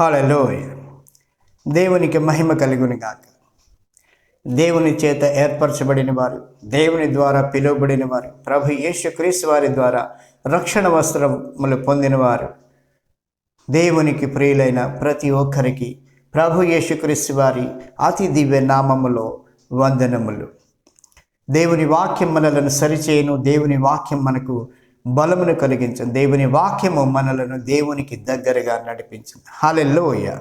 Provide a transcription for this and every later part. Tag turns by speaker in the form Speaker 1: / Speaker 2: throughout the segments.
Speaker 1: హలోయ దేవునికి మహిమ కలుగుని గాక. దేవుని చేత ఏర్పరచబడిన వారు దేవుని ద్వారా పిలువబడిన వారు ప్రభు యేసుక్రీస్తు వారి ద్వారా రక్షణ వస్త్రములు పొందినవారు దేవునికి ప్రియులైన ప్రతి ఒక్కరికి ప్రభు యేసుక్రీస్తు వారి అతి దివ్య నామములో వందనములు. దేవుని వాక్యం మనలను సరిచేయను దేవుని వాక్యం మనకు బలమును కలిగించింది దేవుని వాక్యము మనలను దేవునికి దగ్గరగా నడిపించింది హాలెల్లోయ.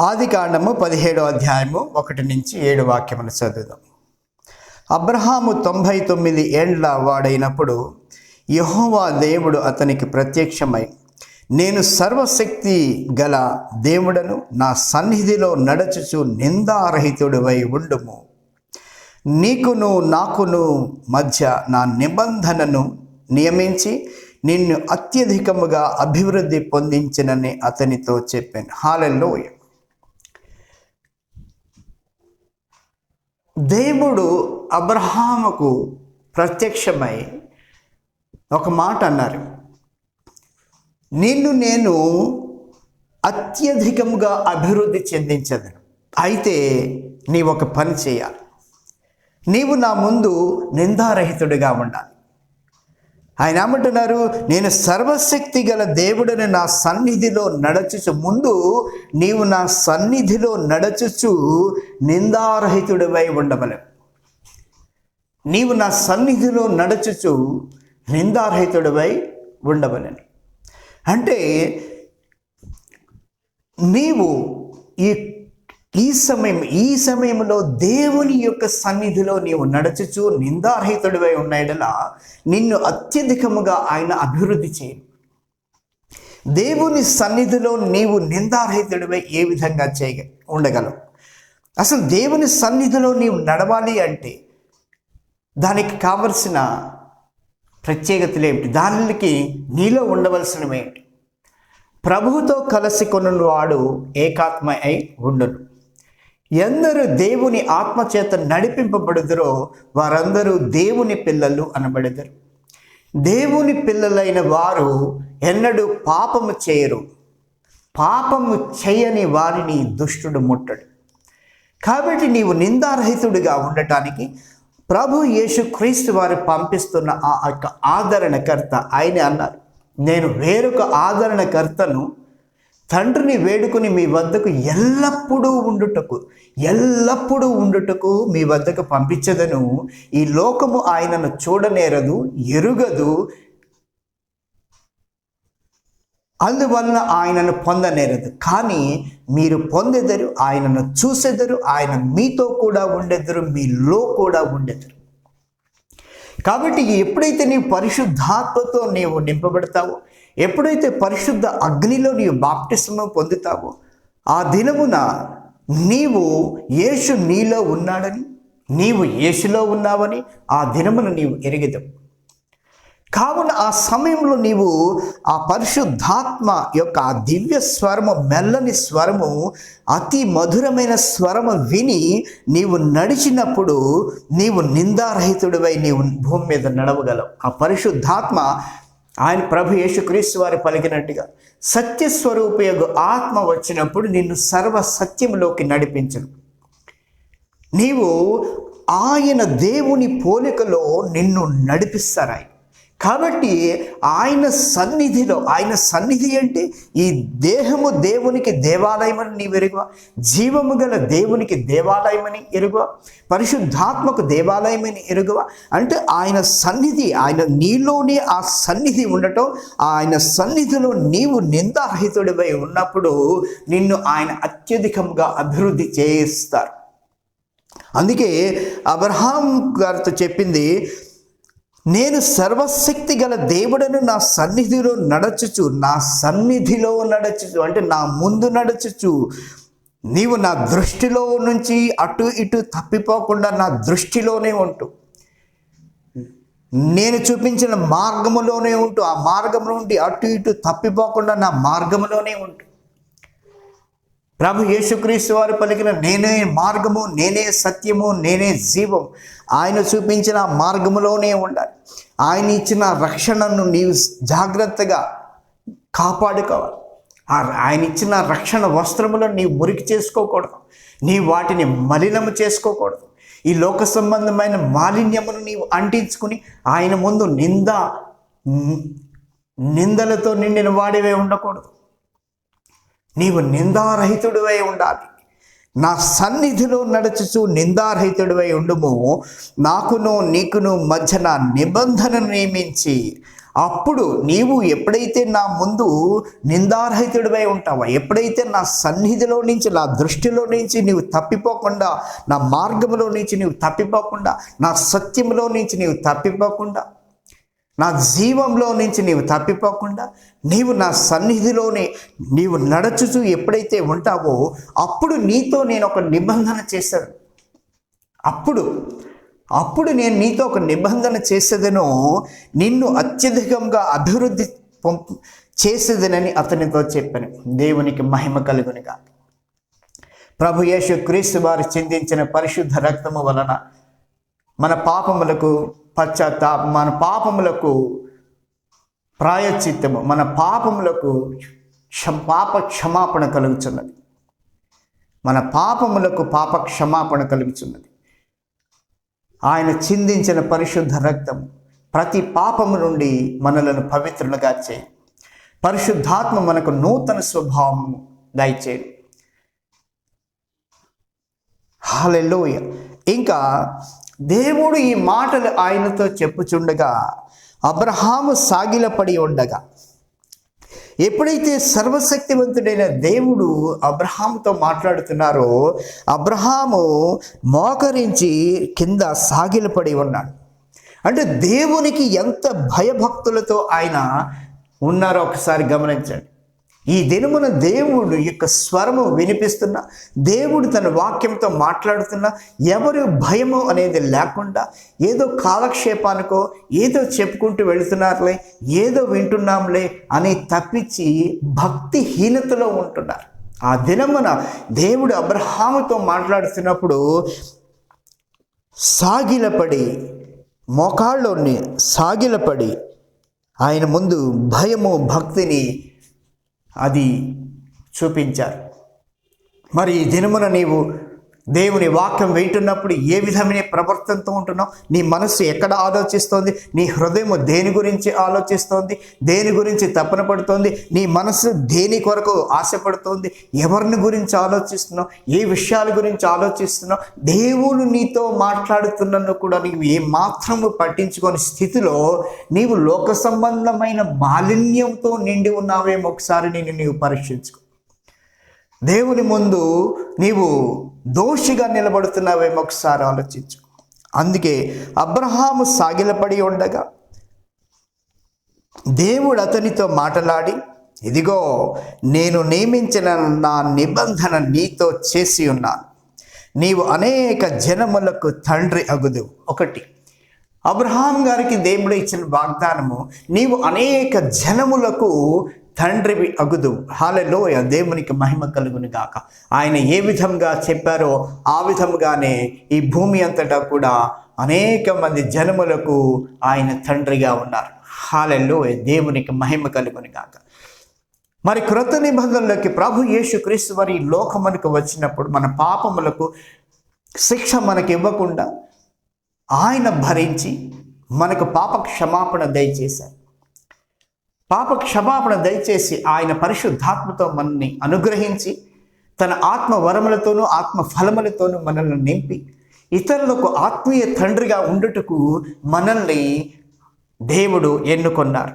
Speaker 1: ఆది కాండము పదిహేడో అధ్యాయము ఒకటి నుంచి ఏడు వాక్యములు చదువుదాం. అబ్రహాము తొంభై తొమ్మిది ఏండ్ల వాడైనప్పుడు యహోవా దేవుడు అతనికి ప్రత్యక్షమై నేను సర్వశక్తి గల దేవుడను నా సన్నిధిలో నడచుచు నిందారహితుడివై ఉండుము. నీకును నాకును మధ్య నా నిబంధనను నియమించి నిన్ను అత్యధికముగా అభివృద్ధి పొందించినని అతనితో చెప్పాను. హాలెల్లో దేవుడు అబ్రహాముకు ప్రత్యక్షమై ఒక మాట అన్నారు. నిన్ను నేను అత్యధికముగా అభివృద్ధి చెందించదను. అయితే నీ ఒక పని చేయాలి. నీవు నా ముందు నిందారహితుడిగా ఉండాలి. ఆయన ఏమంటున్నారు? నేను సర్వశక్తి గల దేవుడిని నా సన్నిధిలో నడచుచు ముందు నీవు నా సన్నిధిలో నడచుచు నిందారహితుడివై ఉండవలేవు నీవు నా సన్నిధిలో నడచుచు నిందారహితుడివై ఉండవలను. అంటే నీవు ఈ ఈ సమయం ఈ సమయంలో దేవుని యొక్క సన్నిధిలో నీవు నడచుచు నిందారహితుడివై ఉన్నాయడలా నిన్ను అత్యధికముగా ఆయన అభివృద్ధి చేయను. దేవుని సన్నిధిలో నీవు నిందారహితుడివై ఏ విధంగా చేయ ఉండగలవు? అసలు దేవుని సన్నిధిలో నీవు నడవాలి అంటే దానికి కావలసిన ప్రత్యేకతలు ఏమిటి? దానికి నీలో ఉండవలసినవి ఏంటి ప్రభువుతో కలిసి కొనువాడు ఏకాత్మ అయి ఉండును. ఎందరు దేవుని ఆత్మ చేత నడిపింపబడుదరో వారందరూ దేవుని పిల్లలు అనబడెదరు. దేవుని పిల్లలైన వారు ఎన్నడూ పాపము చేయరు. పాపము చేయని వారిని దుష్టుడు ముట్టడు. కాబట్టి నీవు నిందారహితుడిగా ఉండటానికి ప్రభు యేసు క్రీస్తు వారు పంపిస్తున్న ఆ యొక్క ఆదరణకర్త ఆయన అన్నారు. నేను వేరొక ఆదరణకర్తను తండ్రిని వేడుకుని మీ వద్దకు ఎల్లప్పుడూ ఉండుటకు ఎల్లప్పుడూ ఉండుటకు మీ వద్దకు పంపించదను. ఈ లోకము ఆయనను చూడనేరదు ఎరుగదు. అందువలన ఆయనను పొందనేరదు. కానీ మీరు పొందెదరు ఆయనను చూసెదరు ఆయన మీతో కూడా ఉండెదరు మీలో కూడా ఉండెదరు. కాబట్టి ఎప్పుడైతే నీవు పరిశుద్ధాత్మతో నీవు నింపబడతావో ఎప్పుడైతే పరిశుద్ధ అగ్నిలో నీవు బాప్టిస్మ పొందుతావో ఆ దినమున నీవు యేసు నీలో ఉన్నాడని నీవు యేసులో ఉన్నావని ఆ దినమున నీవు ఎరిగదవు. కావున ఆ సమయంలో నీవు ఆ పరిశుద్ధాత్మ యొక్క ఆ దివ్య స్వరము మెల్లని స్వరము అతి మధురమైన స్వరము విని నీవు నడిచినప్పుడు నీవు నిందారహితుడివై నీవు భూమి మీద నడవగలవు. ఆ పరిశుద్ధాత్మ ఆయన ప్రభు యేసుక్రీస్తు వారు పలికినట్టుగా సత్యస్వరూపయోగ ఆత్మ వచ్చినప్పుడు నిన్ను సర్వ సత్యంలోకి నడిపించను. నీవు ఆయన దేవుని పోలికలో నిన్ను నడిపిస్తారు ఆయన కాబట్టి ఆయన సన్నిధిలో ఆయన సన్నిధి అంటే ఈ దేహము దేవునికి దేవాలయమని నీవు ఎరుగువ జీవము గల దేవునికి దేవాలయమని ఎరుగువ పరిశుద్ధాత్మకు దేవాలయమని ఎరుగువ. అంటే ఆయన సన్నిధి ఆయన నీలోనే ఆ సన్నిధి ఉండటం ఆయన సన్నిధిలో నీవు నిందారహితుడిపై ఉన్నప్పుడు నిన్ను ఆయన అత్యధికంగా అభివృద్ధి చేయిస్తారు. అందుకే అబ్రహాం గారితో చెప్పింది నేను సర్వశక్తి గల దేవుడను నా సన్నిధిలో నడచుచు నా సన్నిధిలో నడచుచు అంటే నా ముందు నడచుచు నీవు నా దృష్టిలో నుంచి అటు ఇటు తప్పిపోకుండా నా దృష్టిలోనే ఉంటూ. నేను చూపించిన మార్గములోనే ఉంటూ. ఆ మార్గం నుండి అటు ఇటు తప్పిపోకుండా నా మార్గంలోనే ఉంటూ. ప్రభు యేసుక్రీస్తు వారు పలికిన నేనే మార్గము నేనే సత్యము నేనే జీవం ఆయన చూపించిన మార్గములోనే ఉండాలి. ఆయన ఇచ్చిన రక్షణను నీవు జాగ్రత్తగా కాపాడుకోవాలి. ఆ ఆయన ఇచ్చిన రక్షణ వస్త్రములను నీవు మురికి చేసుకోకూడదు. నీ వాటిని మలినము చేసుకోకూడదు. ఈ లోక సంబంధమైన మాలిన్యమును నీవు అంటించుకుని ఆయన ముందు నింద నిందలతో నిండిన వాడివే ఉండకూడదు. నీవు నిందారహితుడివై ఉండాలి. నా సన్నిధిలో నడుచుచు నిందారహితుడివై ఉండుము. నాకును నీకును మధ్యన నిబంధన నియమించి అప్పుడు నీవు ఎప్పుడైతే నా ముందు నిందారహితుడివై ఉంటావో ఎప్పుడైతే నా సన్నిధిలో నుంచి నా దృష్టిలో నుంచి నీవు తప్పిపోకుండా నా మార్గంలో నుంచి నీవు తప్పిపోకుండా నా సత్యంలో నుంచి నీవు తప్పిపోకుండా నా జీవంలో నుంచి నీవు తప్పిపోకుండా నీవు నా సన్నిధిలోనే నీవు నడచుచు ఎప్పుడైతే ఉంటావో అప్పుడు నీతో నేను ఒక నిబంధన చేశాను. అప్పుడు అప్పుడు నేను నీతో ఒక నిబంధన చేసేదను నిన్ను అత్యధికంగా అభివృద్ధి పంపు చేసేదనని అతనితో చెప్పాను. దేవునికి మహిమ కలుగునిగా. ప్రభు యేసు క్రీస్తు వారు చిందించిన పరిశుద్ధ రక్తము వలన మన పాపములకు పశ్చాత్తాప మన పాపములకు ప్రాయశ్చిత్తము మన పాపములకు పాప క్షమాపణ కలుగుతున్నది మన పాపములకు పాప క్షమాపణ కలుగుతున్నది ఆయన చిందించిన పరిశుద్ధ రక్తం ప్రతి పాపము నుండి మనలను పవిత్రులుగా చేయి. పరిశుద్ధాత్మ మనకు నూతన స్వభావము దయచేయి. హాలెలోయ ఇంకా దేవుడు ఈ మాటలు ఆయనతో చెప్పుచుండగా అబ్రహాము సాగిలపడి ఉండగా ఎప్పుడైతే సర్వశక్తివంతుడైన దేవుడు అబ్రహాముతో మాట్లాడుతున్నారో అబ్రహాము మోకరించి కింద సాగిలపడి ఉన్నాడు. అంటే దేవునికి ఎంత భయభక్తులతో ఆయన ఉన్నారో ఒకసారి గమనించండి. ఈ దినమున దేవుడు యొక్క స్వరము వినిపిస్తున్నా దేవుడు తన వాక్యంతో మాట్లాడుతున్నా ఎవరు భయము అనేది లేకుండా ఏదో కాలక్షేపానికో ఏదో చెప్పుకుంటూ వెళుతున్నారులే ఏదో వింటున్నాంలే అని తప్పించి భక్తిహీనతలో ఉంటున్నారు. ఆ దినమున దేవుడు అబ్రహాముతో మాట్లాడుతున్నప్పుడు సాగిలపడి మోకాళ్ళలోని సాగిలపడి ఆయన ముందు భయము భక్తిని అది చూపించారు. మరి ఈ దినమున నీవు దేవుని వాక్యం వింటున్నప్పుడు ఏ విధమైన ప్రవర్తనతో ఉంటున్నావు? నీ మనస్సు ఎక్కడ ఆలోచిస్తోంది? నీ హృదయం దేని గురించి ఆలోచిస్తోంది? దేని గురించి తపన పడుతోంది? నీ మనస్సు దేని కొరకు ఆశపడుతోంది? ఎవరిని గురించి ఆలోచిస్తున్నావు? ఏ విషయాల గురించి ఆలోచిస్తున్నావు? దేవుడు నీతో మాట్లాడుతున్నను కూడా నీవు ఏ మాత్రము పట్టించుకొని స్థితిలో నీవు లోక సంబంధమైన మాలిన్యంతో నిండి ఉన్నావేమో ఒకసారి నేను నీవు పరీక్షించుకో. దేవుని ముందు నీవు దోషిగా నిలబడుతున్నావేమో ఒకసారి ఆలోచించు. అందుకే అబ్రహాము సాగిలపడి ఉండగా దేవుడు అతనితో మాట్లాడి ఇదిగో నేను నియమించిన నా నిబంధన నీతో చేసి ఉన్నాను. నీవు అనేక జనములకు తండ్రి అగుదు ఒకటి. అబ్రహాం గారికి దేవుడు ఇచ్చిన వాగ్దానము నీవు అనేక జనములకు తండ్రివి అగుదు. హాలలోయ దేవునికి మహిమ కలుగును గాక. ఆయన ఏ విధంగా చెప్పారో ఆ విధముగానే ఈ భూమి అంతటా కూడా అనేక మంది జనములకు ఆయన తండ్రిగా ఉన్నారు. హాలలోయ దేవునికి మహిమ కలుగును గాక. మరి క్రొత్త నిబంధనలోకి ప్రభు యేసు క్రీస్తు వారి ఈ లోకమునకు వచ్చినప్పుడు మన పాపములకు శిక్ష మనకి ఇవ్వకుండా ఆయన భరించి మనకు పాప క్షమాపణ దయచేశారు. పాప క్షమాపణ దయచేసి ఆయన పరిశుద్ధాత్మతో మనల్ని అనుగ్రహించి తన ఆత్మ వరములతోనూ ఆత్మ ఫలములతోనూ మనల్ని నింపి ఇతరులకు ఆత్మీయ తండ్రిగా ఉండుటకు మనల్ని దేవుడు ఎన్నుకొన్నారు.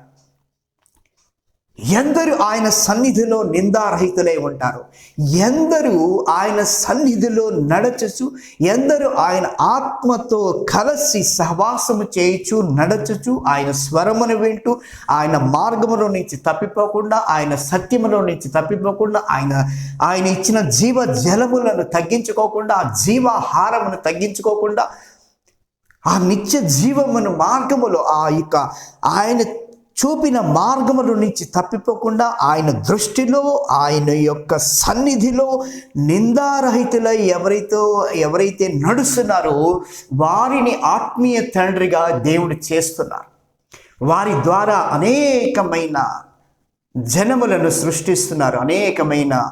Speaker 1: ఎందరు ఆయన సన్నిధిలో నిందారహితులై ఉంటారు? ఎందరు ఆయన సన్నిధిలో నడచచ్చు? ఎందరు ఆయన ఆత్మతో కలిసి సహవాసము చేయొచ్చు నడచచ్చు? ఆయన స్వరమును వింటూ ఆయన మార్గములో నుంచి తప్పిపోకుండా ఆయన సత్యములో నుంచి తప్పిపోకుండా ఆయన ఆయన ఇచ్చిన జీవ జలములను తగ్గించుకోకుండా ఆ జీవాహారమును తగ్గించుకోకుండా ఆ నిత్య జీవమును మార్గములో ఆ యొక్క ఆయన చూపిన మార్గముల నుంచి తప్పిపోకుండా ఆయన దృష్టిలో ఆయన యొక్క సన్నిధిలో నిందారహితులై ఎవరైతే ఎవరైతే నడుస్తున్నారో వారిని ఆత్మీయ తండ్రిగా దేవుడు చేస్తున్నారు. వారి ద్వారా అనేకమైన జనములను సృష్టిస్తున్నారు. అనేకమైన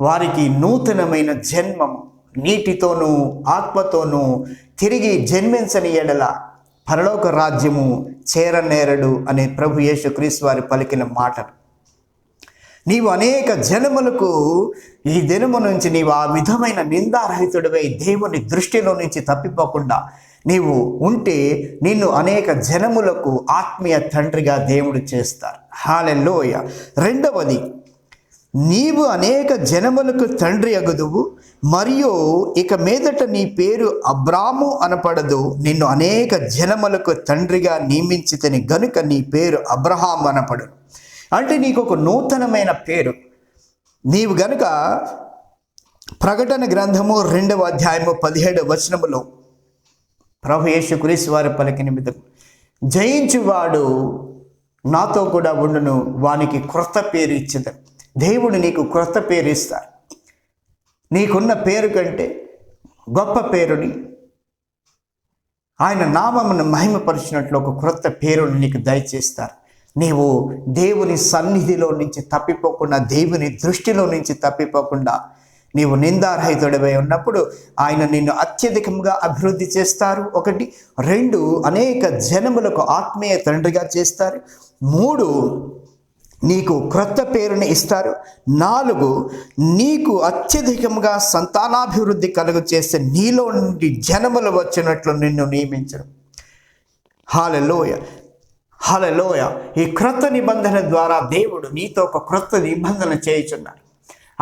Speaker 1: వారికి నూతనమైన జన్మము నీటితోనూ ఆత్మతోనూ తిరిగి జన్మించని ఎడల పరలోక రాజ్యము చేరనేరడు అనే ప్రభు యేసుక్రీస్తు వారి పలికిన మాటలు. నీవు అనేక జనములకు ఈ దినము నుంచి నీవు ఆ విధమైన నిందారహితుడివై దేవుని దృష్టిలో నుంచి తప్పిపోకుండా నీవు ఉంటే నిన్ను అనేక జనములకు ఆత్మీయ తండ్రిగా దేవుడు చేస్తారు. హాలెల్లోయ. రెండవది నీవు అనేక జనములకు తండ్రి అగుదువు మరియు ఇక మీదట నీ పేరు అబ్రాము అనపడదు. నిన్ను అనేక జనములకు తండ్రిగా నియమించితని గనుక నీ పేరు అబ్రహాం అనపడు. అంటే నీకు ఒక నూతనమైన పేరు. నీవు గనుక ప్రకటన గ్రంథము రెండవ అధ్యాయము పదిహేడు వచనములో ప్రభు యేసుక్రీస్తు వారి పలికి నిమిత్తం జయించువాడు నాతో కూడా ఉండును వానికి క్రొత్త పేరు ఇచ్చింది దేవుడు నీకు క్రొత్త పేరు ఇస్తారు. నీకున్న పేరు కంటే గొప్ప పేరుని ఆయన నామమును మహిమపరిచినట్లు ఒక క్రొత్త పేరుని నీకు దయచేస్తారు. నీవు దేవుని సన్నిధిలో నుంచి తప్పిపోకుండా దేవుని దృష్టిలో నుంచి తప్పిపోకుండా నీవు నిందారహితుడివై ఉన్నప్పుడు ఆయన నిన్ను అత్యధికంగా అభివృద్ధి చేస్తారు. ఒకటి రెండు అనేక జనములకు ఆత్మీయ తండ్రిగా చేస్తారు. మూడు నీకు క్రొత్త పేరుని ఇస్తారు. నాలుగు నీకు అత్యధికంగా సంతానాభివృద్ధి కలుగు చేస్తే నీలో నుండి జనములు వచ్చినట్లు నిన్ను నియమించడం హాలలోయ హాలలోయ. ఈ క్రొత్త నిబంధన ద్వారా దేవుడు నీతో ఒక క్రొత్త నిబంధన చేయుచున్నాడు.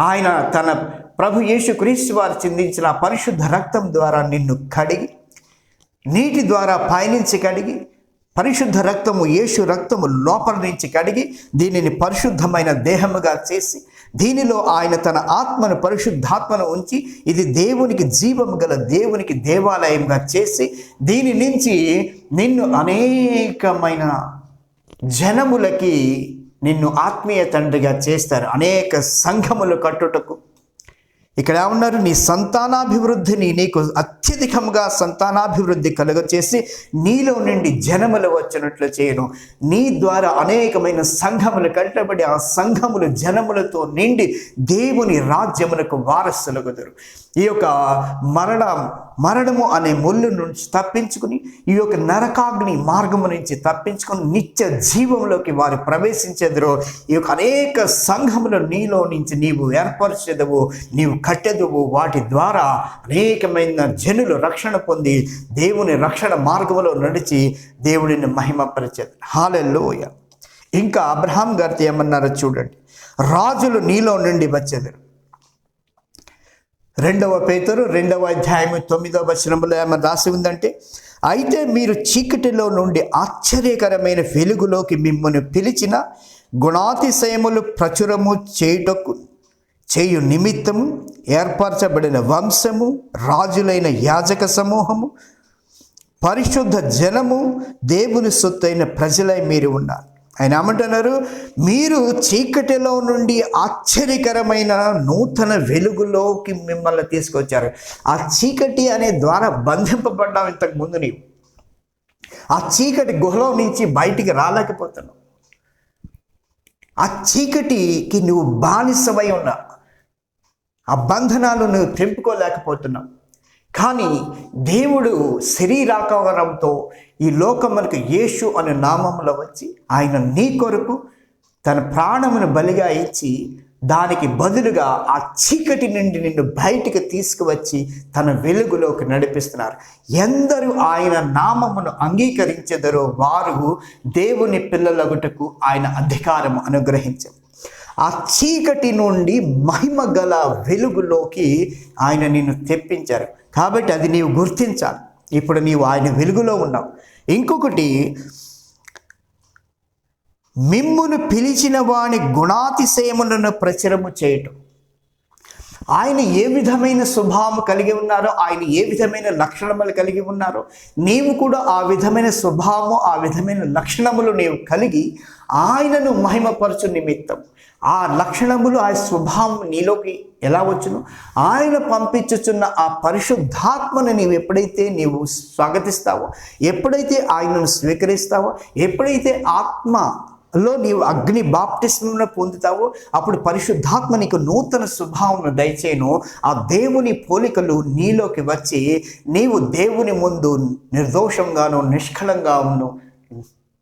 Speaker 1: ఆయన తన ప్రభు యేసు క్రీస్తు వారు చిందించిన పరిశుద్ధ రక్తం ద్వారా నిన్ను కడిగి నీటి ద్వారా పయనించి కడిగి పరిశుద్ధ రక్తము యేసు రక్తము లోపల నుంచి కడిగి దీనిని పరిశుద్ధమైన దేహముగా చేసి దీనిలో ఆయన తన ఆత్మను పరిశుద్ధాత్మను ఉంచి ఇది దేవునికి జీవము గల దేవునికి దేవాలయంగా చేసి దీని నుంచి నిన్ను అనేకమైన జనములకి నిన్ను ఆత్మీయ తండ్రిగా చేస్తారు. అనేక సంఘములు కట్టుటకు ఇక్కడ ఏమన్నారు నీ సంతానాభివృద్ధిని నీకు అత్యధికంగా సంతానాభివృద్ధి కలుగచేసి నీలో నుండి జనములు వచ్చినట్లు చేయను. నీ ద్వారా అనేకమైన సంఘములు కట్టబడి ఆ సంఘములు జనములతో నిండి దేవుని రాజ్యములకు వారసులగుదురు. ఈ యొక్క మరణ మరణము అనే ముళ్ళు నుంచి తప్పించుకుని ఈ యొక్క నరకాగ్ని మార్గము నుంచి తప్పించుకుని నిత్య జీవంలోకి వారు ప్రవేశించేదరు. ఈ యొక్క అనేక సంఘములు నీలో నుంచి నీవు ఏర్పరచెదవు. నీవు కట్టెదువు వాటి ద్వారా అనేకమైన జనులు రక్షణ పొంది దేవుని రక్షణ మార్గంలో నడిచి దేవుడిని మహిమపరిచేది హాలెల్లోయ ఇంకా అబ్రహాం గారితో ఏమన్నారో చూడండి. రాజులు నీలో నుండి వచ్చేదారు రెండవ పేతురు రెండవ అధ్యాయం తొమ్మిదవ వచనంలో ఏమైనా రాసి ఉందంటే అయితే మీరు చీకటిలో నుండి ఆశ్చర్యకరమైన వెలుగులోకి మిమ్మల్ని పిలిచిన గుణాతిశయములు ప్రచురము చేయుటకు చేయు నిమిత్తము ఏర్పరచబడిన వంశము రాజులైన యాజక సమూహము పరిశుద్ధ జనము దేవుని సొత్తైన ప్రజలై మీరు ఉన్నారు. ఆయన ఏమంటున్నారు? మీరు చీకటిలో నుండి ఆశ్చర్యకరమైన నూతన వెలుగులోకి మిమ్మల్ని తీసుకొచ్చారు. ఆ చీకటి అనే ద్వారా బంధింపబడ్డావు ఇంతకు ముందు నీవు. ఆ చీకటి గుహలో నుంచి బయటికి రాలేకపోతున్నావు. ఆ చీకటికి నువ్వు బానిసమై ఉన్నావు. ఆ బంధనాలు నువ్వు తెంపుకోలేకపోతున్నావు. కానీ దేవుడు శరీరాకారంతో ఈ లోకములకు యేసు అనే నామంలో వచ్చి ఆయన నీ కొరకు తన ప్రాణమును బలిగా ఇచ్చి దానికి బదులుగా ఆ చీకటి నుండి నిన్ను బయటికి తీసుకువచ్చి తన వెలుగులోకి నడిపిస్తున్నారు. ఎందరూ ఆయన నామమును అంగీకరించెదరో వారు దేవుని పిల్లలగుటకు ఆయన అధికారం అనుగ్రహించారు ఆ చీకటి నుండి మహిమ గల వెలుగులోకి ఆయన నిన్ను తెప్పించారు. కాబట్టి అది నీవు గుర్తించాలి. ఇప్పుడు నీవు ఆయన వెలుగులో ఉన్నావు. ఇంకొకటి మిమ్మును పిలిచిన వాని గుణాతిశయములను ప్రచురము చేయటం. ఆయన ఏ విధమైన స్వభావం కలిగి ఉన్నారో ఆయన ఏ విధమైన లక్షణములు కలిగి ఉన్నారో నీవు కూడా ఆ విధమైన స్వభావము ఆ విధమైన లక్షణములు నీవు కలిగి ఆయనను మహిమపరచు నిమిత్తం. ఆ లక్షణములు ఆ స్వభావం నీలోకి ఎలా వచ్చును? ఆయన పంపించుచున్న ఆ పరిశుద్ధాత్మను నీవు ఎప్పుడైతే నీవు స్వాగతిస్తావో ఎప్పుడైతే ఆయనను స్వీకరిస్తావో ఎప్పుడైతే ఆత్మ లో నీవు అగ్ని బాప్టిస్మను పొందుతావో అప్పుడు పరిశుద్ధాత్మ నీకు నూతన స్వభావం దయచేయను. ఆ దేవుని పోలికలు నీలోకి వచ్చి నీవు దేవుని ముందు నిర్దోషంగాను నిష్కలంగాను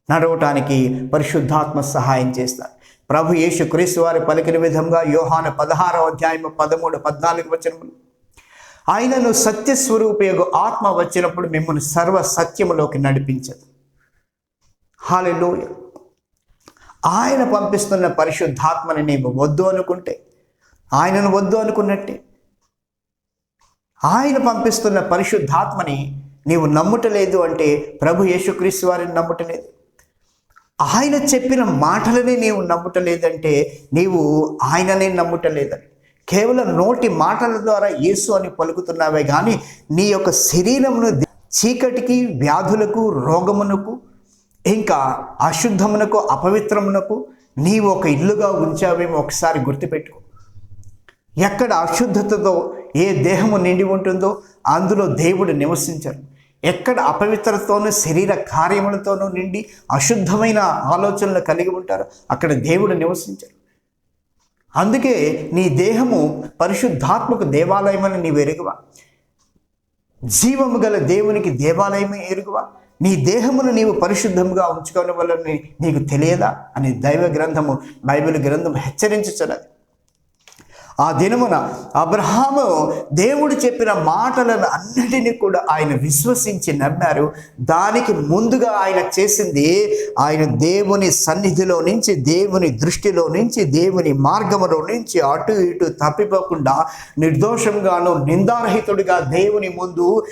Speaker 1: నడవటానికి పరిశుద్ధాత్మ సహాయం చేస్తారు ప్రభు యేసు క్రీస్తు వారి పలికిన విధంగా యోహాన పదహారవ అధ్యాయం పదమూడు పద్నాలుగు వచనములు. ఆయనను సత్యస్వరూపయోగ ఆత్మ వచ్చినప్పుడు మిమ్మల్ని సర్వ సత్యములోకి నడిపించదు. హాలెలూయ ఆయన పంపిస్తున్న పరిశుద్ధాత్మని నీవు వద్దు అనుకుంటే ఆయనను వద్దు అనుకున్నట్టే. ఆయన పంపిస్తున్న పరిశుద్ధాత్మని నీవు నమ్ముటలేదు అంటే ప్రభు యేసుక్రీస్తు వారిని నమ్ముటలేదు. ఆయన చెప్పిన మాటలనే నీవు నమ్ముటలేదంటే నీవు ఆయననే నమ్ముటలేదని. కేవలం నోటి మాటల ద్వారా యేసు అని పలుకుతున్నావే కానీ నీ యొక్క శరీరమును చీకటికి వ్యాధులకు రోగమునకు ఇంకా అశుద్ధమునకు అపవిత్రమునకు నీవు ఒక ఇల్లుగా ఉంచావేమో ఒకసారి గుర్తుపెట్టుకో. ఎక్కడ అశుద్ధతతో ఏ దేహము నిండి ఉంటుందో అందులో దేవుడు నివసించరు. ఎక్కడ అపవిత్రతోనూ శరీర కార్యములతోనూ నిండి అశుద్ధమైన ఆలోచనలు కలిగి ఉంటారో అక్కడ దేవుడు నివసించరు అందుకే నీ దేహము పరిశుద్ధాత్మకు దేవాలయమని నీవు ఎరుగువా. జీవము గల దేవునికి దేవాలయమే ఎరుగువా. నీ దేహమును నీవు పరిశుద్ధముగా ఉంచుకోవడం వల్ల నీకు తెలియదా? అని దైవ గ్రంథము బైబిల్ గ్రంథం హెచ్చరించుచున్నది ఆ దినమున అబ్రహాము దేవుడు చెప్పిన మాటలను అన్నిటినీ కూడా ఆయన విశ్వసించి నమ్మారు. దానికి ముందుగా ఆయన చేసింది ఆయన దేవుని సన్నిధిలో నుంచి దేవుని దృష్టిలో నుంచి దేవుని మార్గములో నుంచి అటు ఇటు తప్పిపోకుండా నిర్దోషంగాను నిందారహితుడిగా దేవుని ముందు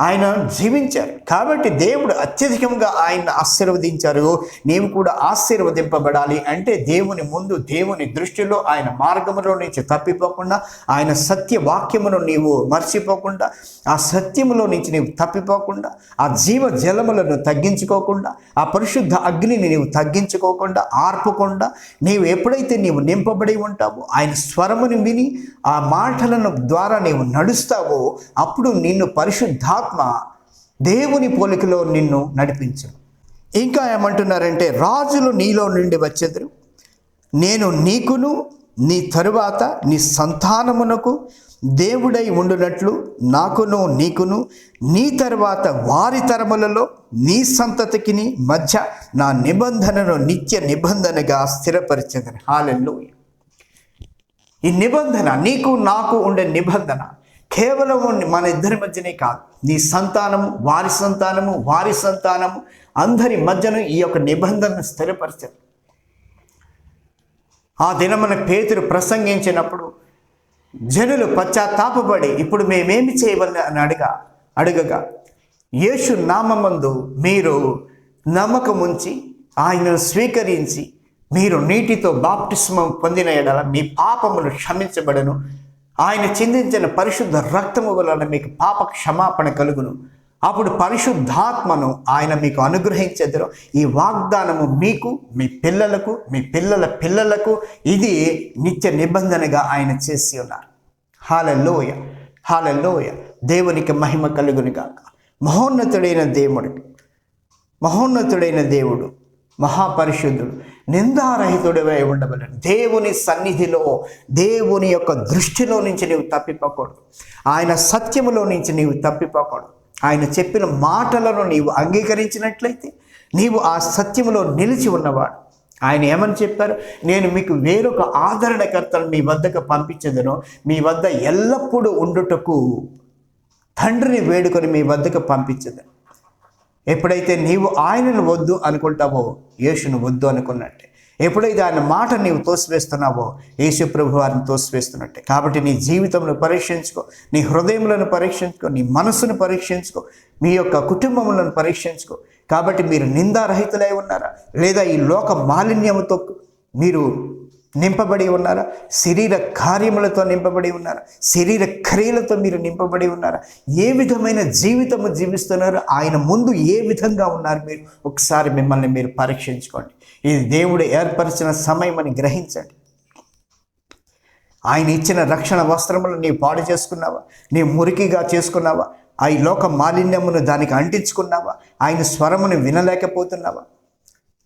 Speaker 1: ఆయన జీవించారు. కాబట్టి దేవుడు అత్యధికంగా ఆయన ఆశీర్వదించారు. నీవు కూడా ఆశీర్వదింపబడాలి అంటే దేవుని ముందు దేవుని దృష్టిలో ఆయన మార్గములో నుంచి తప్పిపోకుండా ఆయన సత్య వాక్యమును నీవు మర్చిపోకుండా ఆ సత్యములో నుంచి నీవు తప్పిపోకుండా ఆ జీవ జలములను తగ్గించుకోకుండా ఆ పరిశుద్ధ అగ్నిని నీవు తగ్గించుకోకుండా ఆర్పకుండా నీవు ఎప్పుడైతే నీవు నింపబడి ఉంటావో ఆయన స్వరముని విని ఆ మాటలను ద్వారా నీవు నడుస్తావో అప్పుడు నిన్ను పరిశుద్ధాత్మ దేవుని పోలికలో నిన్ను నడిపించు ఇంకా ఏమంటున్నారంటే రాజులు నీలో నుండి వచ్చెదరు. నేను నీకును నీ తరువాత నీ సంతానమునకు దేవుడై ఉండునట్లు నాకును నీకును నీ తర్వాత వారి తరములలో నీ సంతతికి మధ్య నా నిబంధనను నిత్య నిబంధనగా స్థిరపరిచెదరు. హాలెల్లు ఈ నిబంధన నీకు నాకు ఉండే నిబంధన కేవలం మన ఇద్దరి మధ్యనే కాదు. నీ సంతానము వారి సంతానము వారి సంతానము అందరి మధ్యన ఈ యొక్క నిబంధనను స్థిరపరిచారు. ఆ దినమున పేతురు ప్రసంగించినప్పుడు జనులు పశ్చాత్తాపబడి ఇప్పుడు మేమేమి చేయవలని అని అడగా అడగగా యేసు నామందు మీరు నమ్మకముంచి ఆయనను స్వీకరించి మీరు నీటితో బాప్టిస్మం పొందిన ఎడల మీ పాపములు క్షమించబడను. ఆయన చిందించిన పరిశుద్ధ రక్తము వలన మీకు పాప క్షమాపణ కలుగును. అప్పుడు పరిశుద్ధాత్మను ఆయన మీకు అనుగ్రహించెదరు. ఈ వాగ్దానము మీకు మీ పిల్లలకు మీ పిల్లల పిల్లలకు ఇది నిత్య నిబంధనగా ఆయన చేసి ఉన్నారు. హాలలోయ హాలలోయ దేవునికి మహిమ కలుగును గాక. మహోన్నతుడైన దేవుడికి మహోన్నతుడైన దేవుడు మహాపరిశుద్ధుడు. నిందారహితుడివై ఉండవలను దేవుని సన్నిధిలో దేవుని యొక్క దృష్టిలో నుంచి నీవు తప్పిపోకూడదు. ఆయన సత్యములో నుంచి నీవు తప్పిపోకూడదు. ఆయన చెప్పిన మాటలను నీవు అంగీకరించినట్లయితే నీవు ఆ సత్యములో నిలిచి ఉన్నవాడు. ఆయన ఏమని చెప్పారు? నేను మీకు వేరొక ఆదరణకర్తను మీ వద్దకు పంపించదును. మీ వద్ద ఎల్లప్పుడూ ఉండుటకు తండ్రిని వేడుకొని మీ వద్దకు పంపించదు ఎప్పుడైతే నీవు ఆయనను వద్దు అనుకుంటావో యేసును వద్దు అనుకున్నట్టే. ఎప్పుడైతే ఆయన మాట నీవు తోసివేస్తున్నావో యేసు ప్రభు వారిని తోసివేస్తున్నట్టే. కాబట్టి నీ జీవితంలో పరీక్షించుకో నీ హృదయములను పరీక్షించుకో నీ మనసును పరీక్షించుకో మీ యొక్క కుటుంబములను పరీక్షించుకో. కాబట్టి మీరు నిందారహితులై ఉన్నారా? లేదా ఈ లోక మాలిన్యముతో మీరు నింపబడి ఉన్నారా? శరీర కార్యములతో నింపబడి ఉన్నారా? శరీర క్రియలతో మీరు నింపబడి ఉన్నారా? ఏ విధమైన జీవితము జీవిస్తున్నారు? ఆయన ముందు ఏ విధంగా ఉన్నారు మీరు? ఒకసారి మిమ్మల్ని మీరు పరీక్షించుకోండి. ఇది దేవుడు ఏర్పరిచిన సమయం అని గ్రహించండి. ఆయన ఇచ్చిన రక్షణ వస్త్రములు నీ పాడు చేసుకున్నావా? నీ మురికిగా చేసుకున్నావా? ఆ లోక మాలిన్యమును దానికి అంటించుకున్నావా? ఆయన స్వరమును వినలేకపోతున్నావా?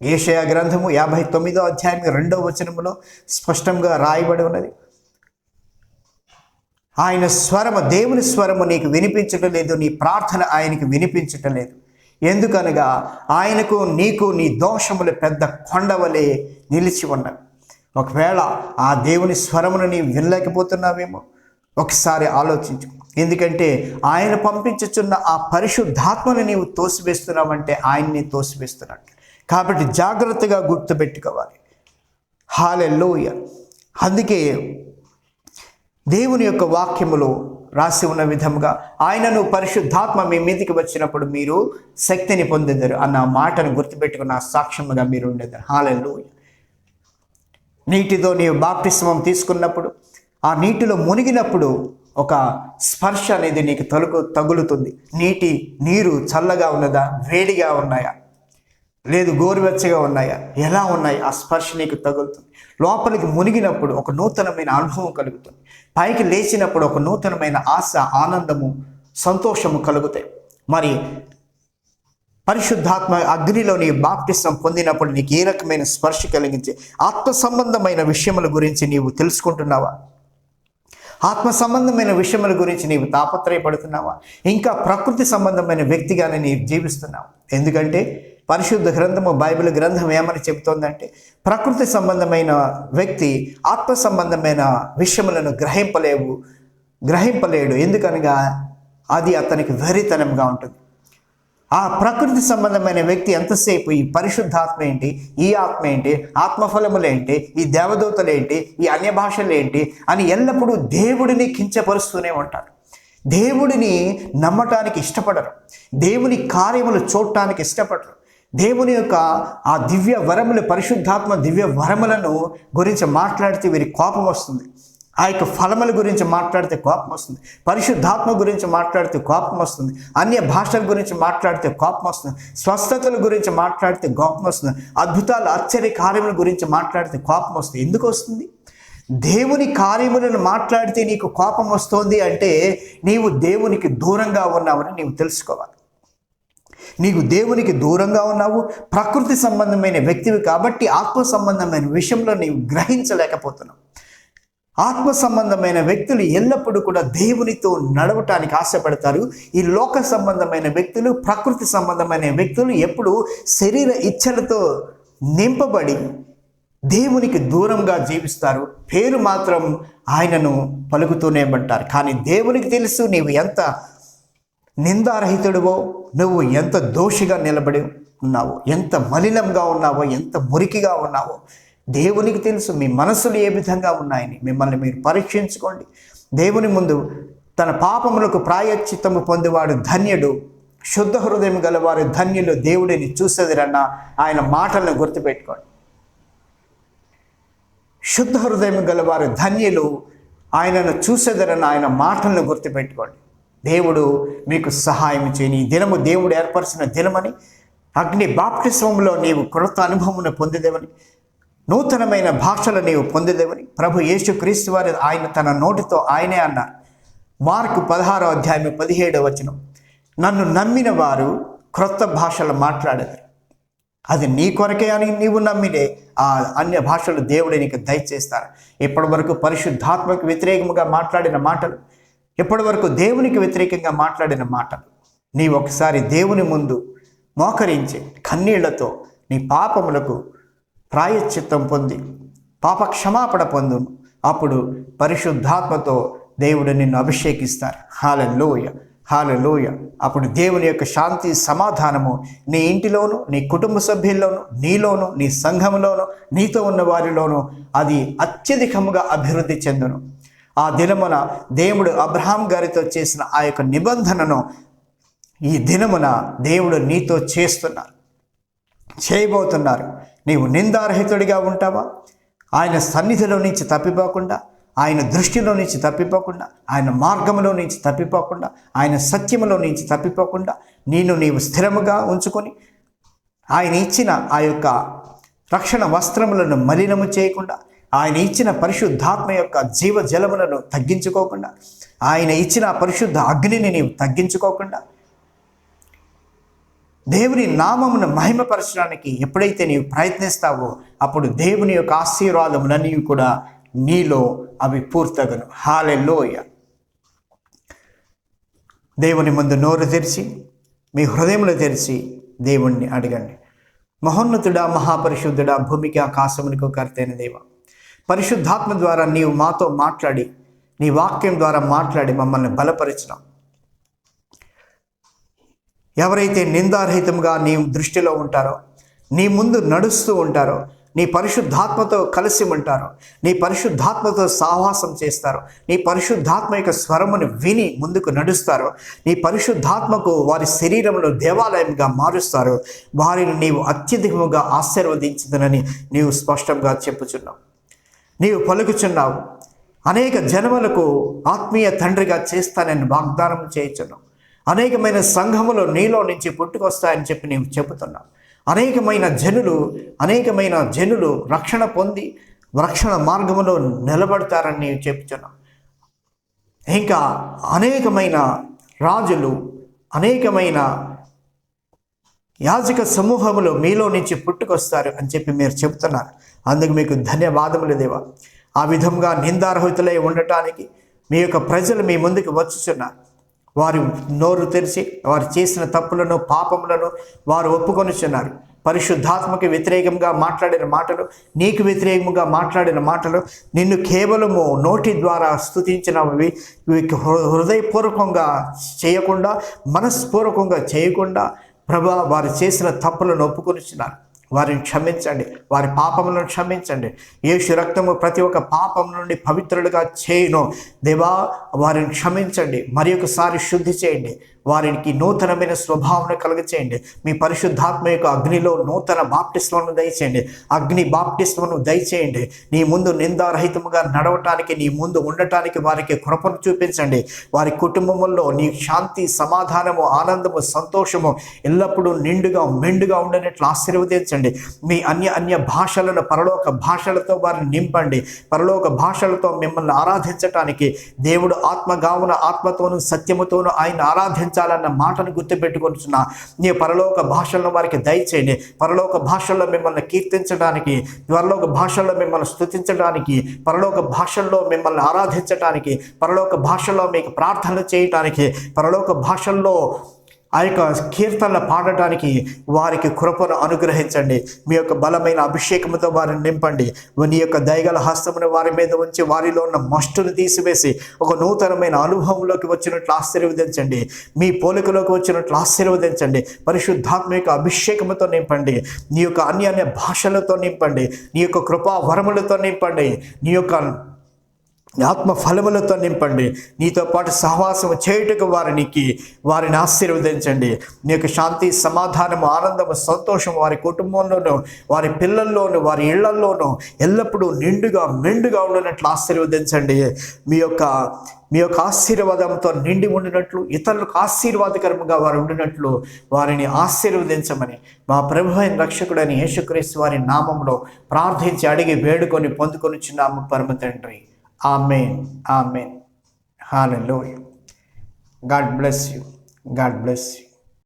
Speaker 1: ఏషయా గ్రంథము యాభై తొమ్మిదో అధ్యాయం రెండో వచనములో స్పష్టంగా రాయబడి ఉన్నది. ఆయన స్వరము దేవుని స్వరము నీకు వినిపించటం లేదు నీ ప్రార్థన ఆయనకు వినిపించటం లేదు. ఎందుకనగా ఆయనకు నీకు నీ దోషములు పెద్ద కొండవలే నిలిచి ఉన్నవి. ఒకవేళ ఆ దేవుని స్వరమును నీవు వినలేకపోతున్నావేమో ఒకసారి ఆలోచించు. ఎందుకంటే ఆయన పంపించుచున్న ఆ పరిశుద్ధాత్మను నీవు తోసివేస్తున్నావంటే ఆయన్ని తోసివేస్తున్నాడు. కాబట్టి జాగ్రత్తగా గుర్తుపెట్టుకోవాలి. హాలెల్లోయ అందుకే దేవుని యొక్క వాక్యములో రాసి ఉన్న విధముగా ఆయనను పరిశుద్ధాత్మ మీ మీదికి వచ్చినప్పుడు మీరు శక్తిని పొందిందరు అన్న మాటను గుర్తుపెట్టుకున్న సాక్ష్యముగా మీరు ఉండేదారు. హాలెల్లోయ నీటితో నీవు బాప్తిస్మం తీసుకున్నప్పుడు ఆ నీటిలో మునిగినప్పుడు ఒక స్పర్శ అనేది నీకు తలుకు తగులుతుంది. నీటి నీరు చల్లగా ఉన్నదా వేడిగా ఉన్నాయా? లేదు గోరువెచ్చగా ఉన్నాయా. ఎలా ఉన్నాయి? ఆ స్పర్శ నీకు తగులుతుంది. లోపలికి మునిగినప్పుడు ఒక నూతనమైన అనుభవం కలుగుతుంది. పైకి లేచినప్పుడు ఒక నూతనమైన ఆశ ఆనందము సంతోషము కలుగుతాయి. మరి పరిశుద్ధాత్మ అగ్నిలోని బాప్టిసం పొందినప్పుడు నీకు ఏ రకమైన స్పర్శ కలిగించే? ఆత్మ సంబంధమైన విషయముల గురించి నీవు తెలుసుకుంటున్నావా? ఆత్మ సంబంధమైన విషయముల గురించి నీవు తాపత్రయపడుతున్నావా? ఇంకా ప్రకృతి సంబంధమైన వ్యక్తిగానే నీవు జీవిస్తున్నావు? ఎందుకంటే పరిశుద్ధ గ్రంథము బైబిల్ గ్రంథం ఏమని చెబుతోందంటే ప్రకృతి సంబంధమైన వ్యక్తి ఆత్మ సంబంధమైన విషయములను గ్రహింపలేవు గ్రహింపలేడు. ఎందుకనగా అది అతనికి వెరితనంగా ఉంటుంది. ఆ ప్రకృతి సంబంధమైన వ్యక్తి ఎంతసేపు ఈ పరిశుద్ధాత్మ ఏంటి ఈ ఆత్మ ఏంటి ఆత్మఫలములు ఏంటి ఈ దేవదూతలేంటి ఈ అన్య భాషలేంటి అని ఎల్లప్పుడూ దేవుడిని కించపరుస్తూనే ఉంటారు. దేవుడిని నమ్మటానికి ఇష్టపడరు. దేవుని కార్యములు చూడటానికి ఇష్టపడరు. దేవుని యొక్క ఆ దివ్య వరములు పరిశుద్ధాత్మ దివ్య వరములను గురించి మాట్లాడితే వీరి కోపం వస్తుంది. ఆ యొక్క ఫలముల గురించి మాట్లాడితే కోపం వస్తుంది. పరిశుద్ధాత్మ గురించి మాట్లాడితే కోపం వస్తుంది. అన్య భాషల గురించి మాట్లాడితే కోపం వస్తుంది. స్వస్థతల గురించి మాట్లాడితే కోపం వస్తుంది. అద్భుతాలు ఆశ్చర్య కార్యముల గురించి మాట్లాడితే కోపం వస్తుంది. ఎందుకు వస్తుంది? దేవుని కార్యములను మాట్లాడితే నీకు కోపం వస్తుంది అంటే నీవు దేవునికి దూరంగా ఉన్నావని నీవు తెలుసుకోవాలి. నీకు దేవునికి దూరంగా ఉన్నావు ప్రకృతి సంబంధమైన వ్యక్తివి కాబట్టి ఆత్మ సంబంధమైన విషయంలో నీవు గ్రహించలేకపోతున్నావు. ఆత్మ సంబంధమైన వ్యక్తులు ఎల్లప్పుడూ కూడా దేవునితో నడవటానికి ఆశపడతారు. ఈ లోక సంబంధమైన వ్యక్తులు ప్రకృతి సంబంధమైన వ్యక్తులు ఎప్పుడు శరీర ఇచ్చలతో నింపబడి దేవునికి దూరంగా జీవిస్తారు. పేరు మాత్రం ఆయనను పలుకుతూనే ఉంటారు. కానీ దేవునికి తెలుసు నీవు ఎంత నిందారహితుడివో నువ్వు ఎంత దోషిగా నిలబడి ఉన్నావో ఎంత మలినంగా ఉన్నావో ఎంత మురికిగా ఉన్నావో దేవునికి తెలుసు మీ మనసులు ఏ విధంగా ఉన్నాయని. మిమ్మల్ని మీరు పరీక్షించుకోండి. దేవుని ముందు తన పాపములకు ప్రాయశ్చిత్తము పొందేవాడు ధన్యుడు. శుద్ధ హృదయం గలవారు ధన్యులు దేవుడిని చూసేదిరన్న ఆయన మాటలను గుర్తుపెట్టుకోండి. శుద్ధ హృదయం గలవారు ధన్యులు ఆయనను చూసేదరన్న ఆయన మాటలను గుర్తుపెట్టుకోండి. దేవుడు మీకు సహాయం చేయని దినము దేవుడు ఏర్పరిచిన దినమని అగ్ని బాప్టిస్వంలో నీవు కృత అనుభవమును పొందేదేవని నూతనమైన భాషలు నీవు పొందేదేవని ప్రభు యేసు క్రీస్తు వారి ఆయన తన నోటితో ఆయనే అన్నారు మార్కు పదహారో అధ్యాయం పదిహేడో వచనం. నన్ను నమ్మిన వారు క్రొత్త భాషలు మాట్లాడేది అది నీ కొరకే అని నీవు నమ్మినే ఆ అన్య భాషలు దేవుడు నీకు దయచేస్తారు. ఇప్పటి వరకు పరిశుద్ధాత్మకు వ్యతిరేకముగా మాట్లాడిన మాటలు ఇప్పటి వరకు దేవునికి వ్యతిరేకంగా మాట్లాడిన మాటలు. నీ ఒకసారి దేవుని ముందు మోకరించి కన్నీళ్ళతో నీ పాపములకు ప్రాయశ్చిత్తం పొంది పాప క్షమాపణ పొందును. అప్పుడు పరిశుద్ధాత్మతో దేవుడు నిన్ను అభిషేకిస్తారు. హాలలోయ హాలలోయ అప్పుడు దేవుని యొక్క శాంతి సమాధానము నీ ఇంటిలోను నీ కుటుంబ సభ్యుల్లోను నీలోను నీ సంఘంలోను నీతో ఉన్న వారిలోను అది అత్యధికముగా అభివృద్ధి చెందును. ఆ దినమున దేవుడు అబ్రహాం గారితో చేసిన ఆ యొక్క నిబంధనను ఈ దినమున దేవుడు నీతో చేస్తున్నారు. చేయబోతున్నారు. నీవు నిందారహితుడిగా ఉంటావా? ఆయన సన్నిధిలో నుంచి తప్పిపోకుండా ఆయన దృష్టిలో నుంచి తప్పిపోకుండా ఆయన మార్గంలో నుంచి తప్పిపోకుండా ఆయన సత్యములో నుంచి తప్పిపోకుండా నేను నీవు స్థిరముగా ఉంచుకొని ఆయన ఇచ్చిన ఆ యొక్క రక్షణ వస్త్రములను మలినము చేయకుండా ఆయన ఇచ్చిన పరిశుద్ధాత్మ యొక్క జీవ జలములను తగ్గించుకోకుండా ఆయన ఇచ్చిన పరిశుద్ధ అగ్నిని నీవు తగ్గించుకోకుండా దేవుని నామమును మహిమపరచడానికి ఎప్పుడైతే నీవు ప్రయత్నిస్తావో అప్పుడు దేవుని యొక్క ఆశీర్వాదములన్నీ కూడా నీలో అవి పూర్తగను. హాలెల్లోయ. దేవుని ముందు నోరు తెరిచి మీ హృదయములు తెరిచి దేవుణ్ణి అడగండి. మహోన్నతుడా మహాపరిశుద్ధుడా భూమికి ఆకాశమునికి కర్తైన దేవ పరిశుద్ధాత్మ ద్వారా నీవు మాతో మాట్లాడి నీ వాక్యం ద్వారా మాట్లాడి మమ్మల్ని బలపరిచినావు. ఎవరైతే నిందారహితంగా నీ దృష్టిలో ఉంటారో నీ ముందు నడుస్తూ ఉంటారో నీ పరిశుద్ధాత్మతో కలిసి ఉంటారో నీ పరిశుద్ధాత్మతో సాహసం చేస్తారో నీ పరిశుద్ధాత్మ యొక్క స్వరమును విని ముందుకు నడుస్తారో నీ పరిశుద్ధాత్మకు వారి శరీరంలో దేవాలయంగా మారుస్తారో వారిని నీవు అత్యధికముగా ఆశీర్వదించదనని నీవు స్పష్టంగా చెప్పుచున్నావు. నీవు పలుకుచున్నావు. అనేక జన్మలకు ఆత్మీయ తండ్రిగా చేస్తానని వాగ్దానం చేయుచున్నావు. అనేకమైన సంఘములు నీలో నుంచి పుట్టుకొస్తాయని చెప్పి నీవు చెబుతున్నావు. అనేకమైన జనులు అనేకమైన జనులు రక్షణ పొంది రక్షణ మార్గములో నిలబడతారని నీవు చెప్తున్నావు ఇంకా అనేకమైన రాజులు అనేకమైన యాజక సమూహములు మీలో నుంచి పుట్టుకొస్తారు అని చెప్పి మీరు చెబుతున్నారు. అందుకు మీకు ధన్యవాదములు దేవా. ఆ విధంగా నిందారహితులై ఉండటానికి మీ యొక్క ప్రజలు మీ ముందుకు వచ్చుచున్నారు. వారు నోరు తెరిచి వారు చేసిన తప్పులను పాపములను వారు ఒప్పుకొనిచున్నారు. పరిశుద్ధాత్మకి వ్యతిరేకంగా మాట్లాడిన మాటలు నీకు వ్యతిరేకంగా మాట్లాడిన మాటలు నిన్ను కేవలము నోటి ద్వారా స్థుతించినవి హృ- హృదయపూర్వకంగా చేయకుండా మనస్పూర్వకంగా చేయకుండా ప్రభా వారు చేసిన తప్పులను ఒప్పుకొనిచున్నారు. వారిని క్షమించండి వారి పాపములను క్షమించండి. యేసు రక్తము ప్రతి ఒక్క పాపం నుండి పవిత్రులుగా చేయను. దేవా వారిని క్షమించండి మరి ఒకసారి శుద్ధి చేయండి. వారికి నూతనమైన స్వభావం కలుగచేయండి. మీ పరిశుద్ధాత్మ యొక్క అగ్నిలో నూతన బాప్టిస్మను దయచేయండి. అగ్ని బాప్టిస్మను దయచేయండి. నీ ముందు నిందారహితముగా నడవటానికి నీ ముందు ఉండటానికి వారికి కృపను చూపించండి. వారి కుటుంబముల్లో నీ శాంతి సమాధానము ఆనందము సంతోషము ఎల్లప్పుడూ నిండుగా మెండుగా ఉండనట్లు ఆశీర్వదించండి. మీ అన్య అన్య భాషలను పరలోక భాషలతో వారిని నింపండి. పరలోక భాషలతో మిమ్మల్ని ఆరాధించటానికి దేవుడు ఆత్మగావున ఆత్మతోనూ సత్యముతోను ఆయన ఆరాధించ ఆరాధించాలన్న మాటను గుర్తుపెట్టుకుంటున్నా నీ పరలోక భాషలను వారికి దయచేయండి. పరలోక భాషల్లో మిమ్మల్ని కీర్తించడానికి పరలోక భాషల్లో మిమ్మల్ని స్థుతించడానికి పరలోక భాషల్లో మిమ్మల్ని ఆరాధించడానికి పరలోక భాషల్లో మీకు ప్రార్థనలు చేయటానికి పరలోక భాషల్లో ఆ యొక్క కీర్తనలు పాడటానికి వారికి కృపను అనుగ్రహించండి. మీ యొక్క బలమైన అభిషేకంతో వారిని నింపండి. నీ యొక్క దయగల హస్తమును వారి మీద ఉంచి వారిలో ఉన్న మస్టును తీసివేసి ఒక నూతనమైన అనుభవంలోకి వచ్చినట్లు ఆశీర్వదించండి. మీ పోలికలోకి వచ్చినట్లు ఆశీర్వదించండి. పరిశుద్ధాత్మ యొక్క అభిషేకముతో నింపండి. నీ యొక్క అన్య అన్య భాషలతో నింపండి. నీ యొక్క కృపా వరములతో నింపండి. నీ యొక్క ఆత్మ ఫలములతో నింపండి. నీతో పాటు సహవాసం చేయుటకు వారికి వారిని ఆశీర్వదించండి. నీ యొక్క శాంతి సమాధానము ఆనందము సంతోషం వారి కుటుంబంలోనూ వారి పిల్లల్లోనూ వారి ఇళ్ళల్లోనూ ఎల్లప్పుడూ నిండుగా మెండుగా ఉండినట్లు ఆశీర్వదించండి. మీ యొక్క మీ యొక్క ఆశీర్వాదంతో నిండి ఉండినట్లు ఇతరులకు ఆశీర్వాదకరముగా వారు ఉండినట్లు వారిని ఆశీర్వదించమని మా ప్రభు అయిన రక్షకుడైన యేసుక్రీస్తు వారి నామంలో ప్రార్థించి అడిగి వేడుకొని పొందుకొని చిన్నాము పరమ తండ్రి. Amen. Amen. Hallelujah. God bless you. God bless you.